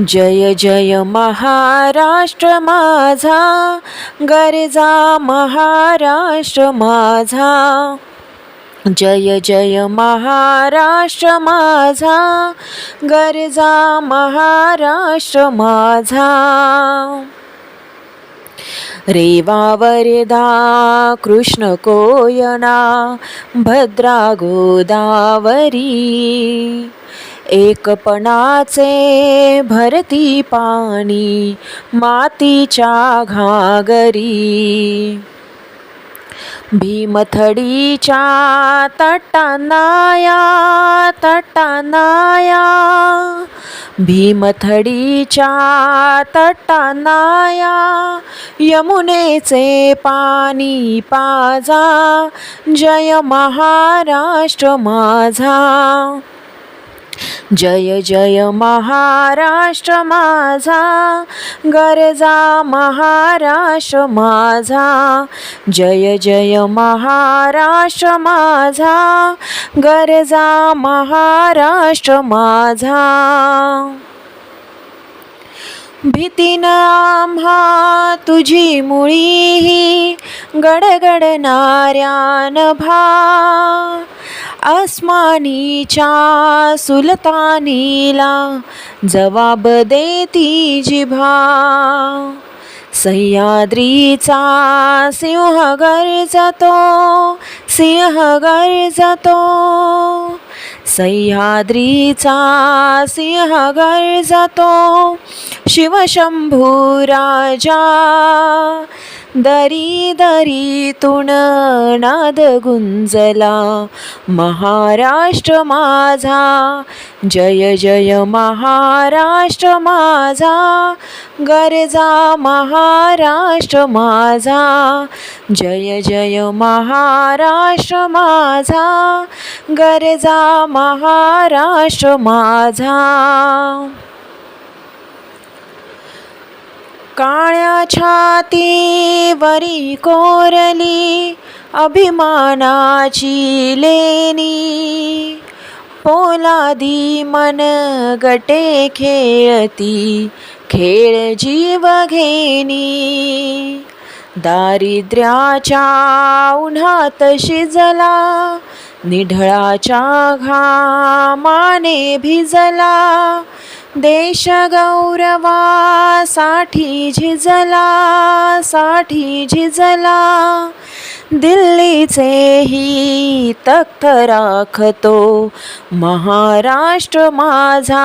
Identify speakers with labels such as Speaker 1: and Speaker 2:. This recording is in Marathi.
Speaker 1: जय जय महाराष्ट्र माझा गरजा महाराष्ट्र माझा. जय जय महाराष्ट्र माझा गरजा महाराष्ट्र माझा. रेवा वरदा कृष्ण कोयना भद्रा गोदावरी. एकपणाचे भरती पाणी मातीच्या घागरी. भीमथडीच्या तटानाया तटानाया. भीमथडीच्या तटानाया यमुनेचे पाणी पाजा. जय महाराष्ट्र माझा. जय जय महाराष्ट्र माझा गरजा महाराष्ट्र माझा. जय जय महाराष्ट्र माझा गरजा महाराष्ट्र माझा. भीतीन आम्हा तुझी मुळीही गडगडणाऱ्यान भा. आसमानीच्या सुलतानीला जवाब देती जिभा. सह्याद्रीचा सिंह गरजतो सिंह गरजतो सह्याद्रीचा सिंह गरजतो शिवशंभू राजा दरी दरीतून नाद गुंजला महाराष्ट्र माझा जय जय महाराष्ट्र माझा गरजा महाराष्ट्र माझा जय जय महाराष्ट्र माझा गरजा महाराष्ट्र माझा. काळ्या छातीवरी कोरली अभिमानाची लेणी. पोलादी मन गटे खेळती खेळ जीव घेणी. दारिद्र्याच्या उन्हात शिजला निढळाच्या घामाने भिजला देश गौरवासाठी झिजला साठी झिजला. दिल्लीचेही तख्त राखतो महाराष्ट्र माझा.